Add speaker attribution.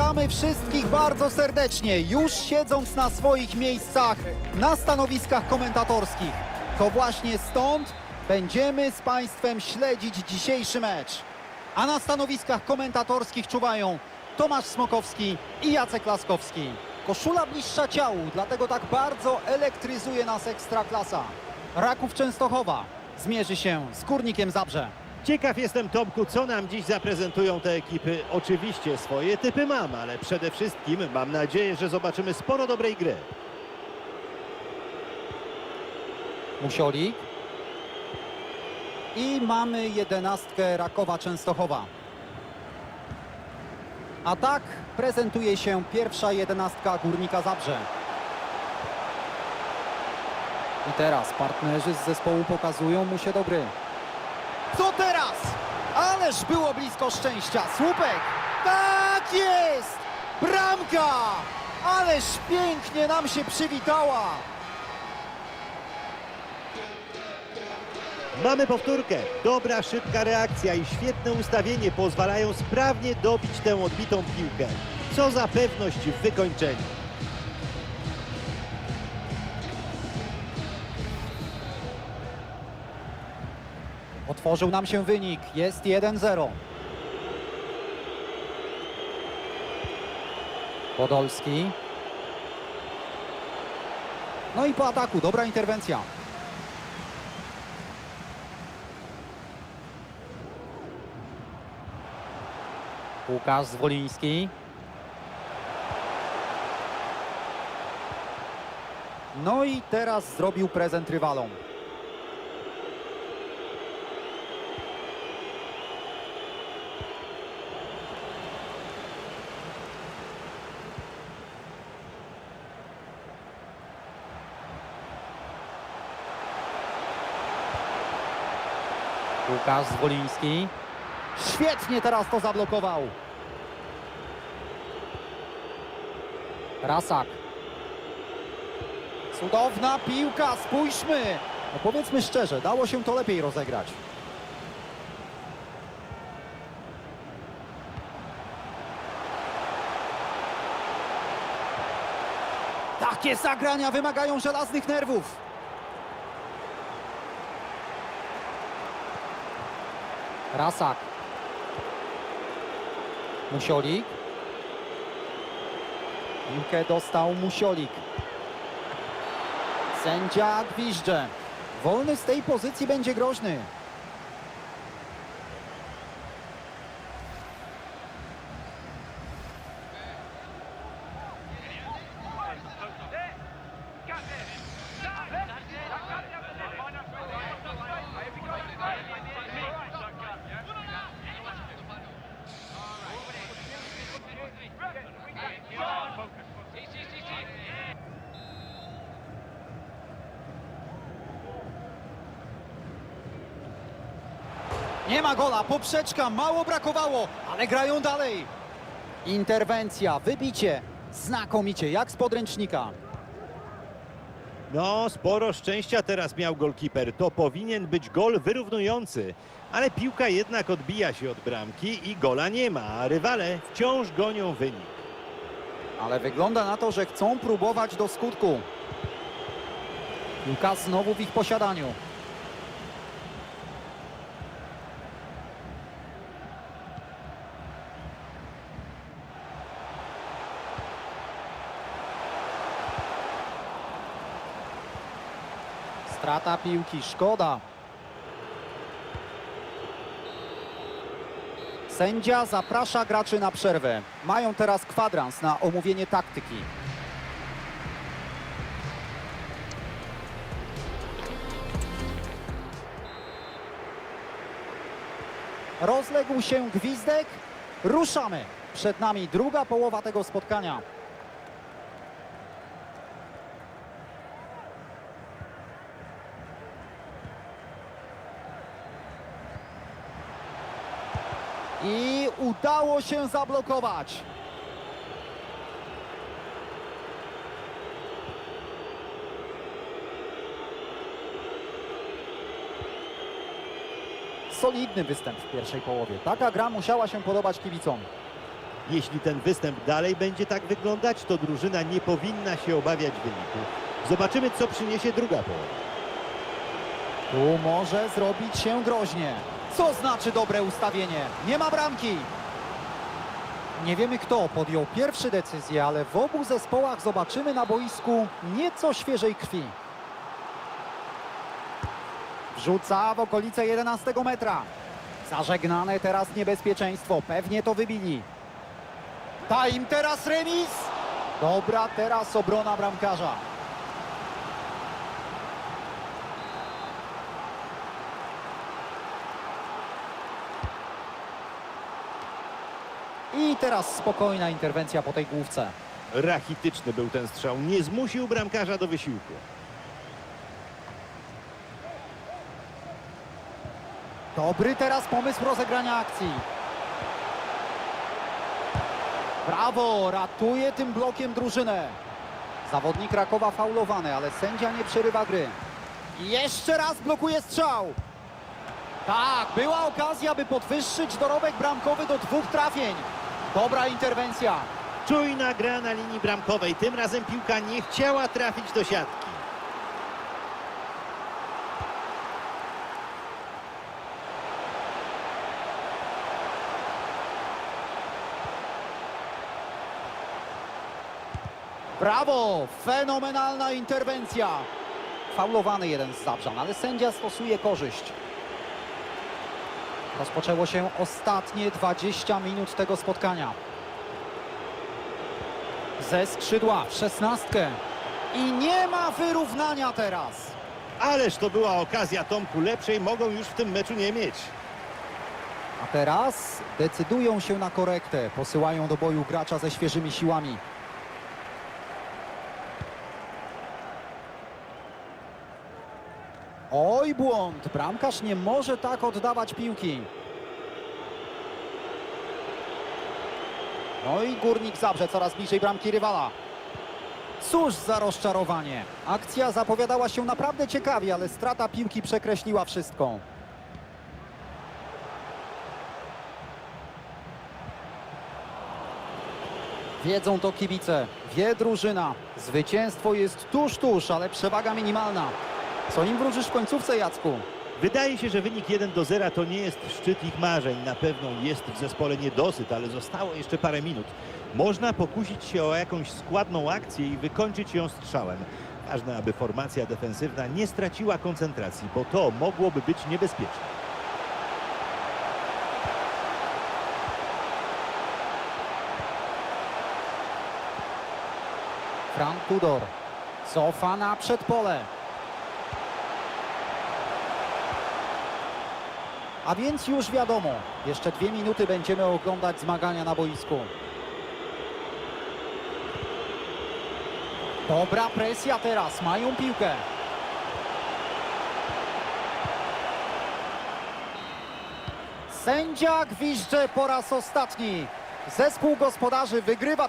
Speaker 1: Witamy wszystkich bardzo serdecznie, już siedząc na swoich miejscach na stanowiskach komentatorskich. To właśnie stąd będziemy z Państwem śledzić dzisiejszy mecz. A na stanowiskach komentatorskich czuwają Tomasz Smokowski i Jacek Laskowski. Koszula bliższa ciału, dlatego tak bardzo elektryzuje nas Ekstraklasa. Raków Częstochowa zmierzy się z Górnikiem Zabrze.
Speaker 2: Ciekaw jestem, Tomku, co nam dziś zaprezentują te ekipy. Oczywiście swoje typy mam, ale przede wszystkim mam nadzieję, że zobaczymy sporo dobrej gry.
Speaker 1: Musiolik. I mamy jedenastkę Rakowa Częstochowa. A tak prezentuje się pierwsza jedenastka Górnika Zabrze. I teraz partnerzy z zespołu pokazują mu się do gry. Co teraz? Ależ było blisko szczęścia. Słupek. Tak jest! Bramka! Ależ pięknie nam się przywitała.
Speaker 2: Mamy powtórkę. Dobra, szybka reakcja i świetne ustawienie pozwalają sprawnie dobić tę odbitą piłkę. Co za pewność w wykończeniu.
Speaker 1: Otworzył nam się wynik. Jest 1-0. Podolski. No i po ataku. Dobra interwencja. Łukasz Zwoliński. No i teraz zrobił prezent rywalom. Łukasz Zwoliński. Świetnie teraz to zablokował. Rasak. Cudowna piłka, spójrzmy. No powiedzmy szczerze, dało się to lepiej rozegrać. Takie zagrania wymagają żelaznych nerwów. Rasak. Musiolik. Piłkę dostał Musiolik. Sędzia gwizdże. Wolny z tej pozycji będzie groźny. Nie ma gola, poprzeczka, mało brakowało, ale grają dalej. Interwencja, wybicie, znakomicie, jak z podręcznika.
Speaker 2: No, sporo szczęścia teraz miał golkiper. To powinien być gol wyrównujący. Ale piłka jednak odbija się od bramki i gola nie ma, a rywale wciąż gonią wynik.
Speaker 1: Ale wygląda na to, że chcą próbować do skutku. Piłka znowu w ich posiadaniu. Strata piłki, szkoda. Sędzia zaprasza graczy na przerwę. Mają teraz kwadrans na omówienie taktyki. Rozległ się gwizdek. Ruszamy. Przed nami druga połowa tego spotkania. I udało się zablokować. Solidny występ w pierwszej połowie. Taka gra musiała się podobać kibicom.
Speaker 2: Jeśli ten występ dalej będzie tak wyglądać, to drużyna nie powinna się obawiać wyniku. Zobaczymy, co przyniesie druga połowa.
Speaker 1: Tu może zrobić się groźnie. Co znaczy dobre ustawienie? Nie ma bramki. Nie wiemy kto podjął pierwszy decyzję, ale w obu zespołach zobaczymy na boisku nieco świeżej krwi. Wrzuca w okolice 11 metra. Zażegnane teraz niebezpieczeństwo. Pewnie to wybili. Da im teraz remis. Dobra, teraz obrona bramkarza. I teraz spokojna interwencja po tej główce.
Speaker 2: Rachityczny był ten strzał, nie zmusił bramkarza do wysiłku.
Speaker 1: Dobry teraz pomysł rozegrania akcji. Brawo, ratuje tym blokiem drużynę. Zawodnik Rakowa faulowany, ale sędzia nie przerywa gry. I Jeszcze raz blokuje strzał. Tak, była okazja, by podwyższyć dorobek bramkowy do dwóch trafień. Dobra interwencja.
Speaker 2: Czujna gra na linii bramkowej. Tym razem piłka nie chciała trafić do siatki.
Speaker 1: Brawo! Fenomenalna interwencja. Faulowany jeden z Zabrzan, ale sędzia stosuje korzyść. Rozpoczęło się ostatnie 20 minut tego spotkania. Ze skrzydła w szesnastkę. I nie ma wyrównania teraz.
Speaker 2: Ależ to była okazja Tomku. Lepszej mogą już w tym meczu nie mieć.
Speaker 1: A teraz decydują się na korektę. Posyłają do boju gracza ze świeżymi siłami. Oj, błąd. Bramkarz nie może tak oddawać piłki. No i Górnik Zabrze coraz bliżej bramki rywala. Cóż za rozczarowanie. Akcja zapowiadała się naprawdę ciekawie, ale strata piłki przekreśliła wszystko. Wiedzą to kibice, wie drużyna. Zwycięstwo jest tuż, tuż, ale przewaga minimalna. Co im wróżysz w końcówce, Jacku?
Speaker 2: Wydaje się, że wynik 1 do 0 to nie jest szczyt ich marzeń. Na pewno jest w zespole niedosyt, ale zostało jeszcze parę minut. Można pokusić się o jakąś składną akcję i wykończyć ją strzałem. Ważne, aby formacja defensywna nie straciła koncentracji, bo to mogłoby być niebezpieczne.
Speaker 1: Frank Tudor cofa na przedpole. A więc już wiadomo, jeszcze dwie minuty będziemy oglądać zmagania na boisku. Dobra presja teraz, mają piłkę. Sędzia gwizdże po raz ostatni. Zespół gospodarzy wygrywa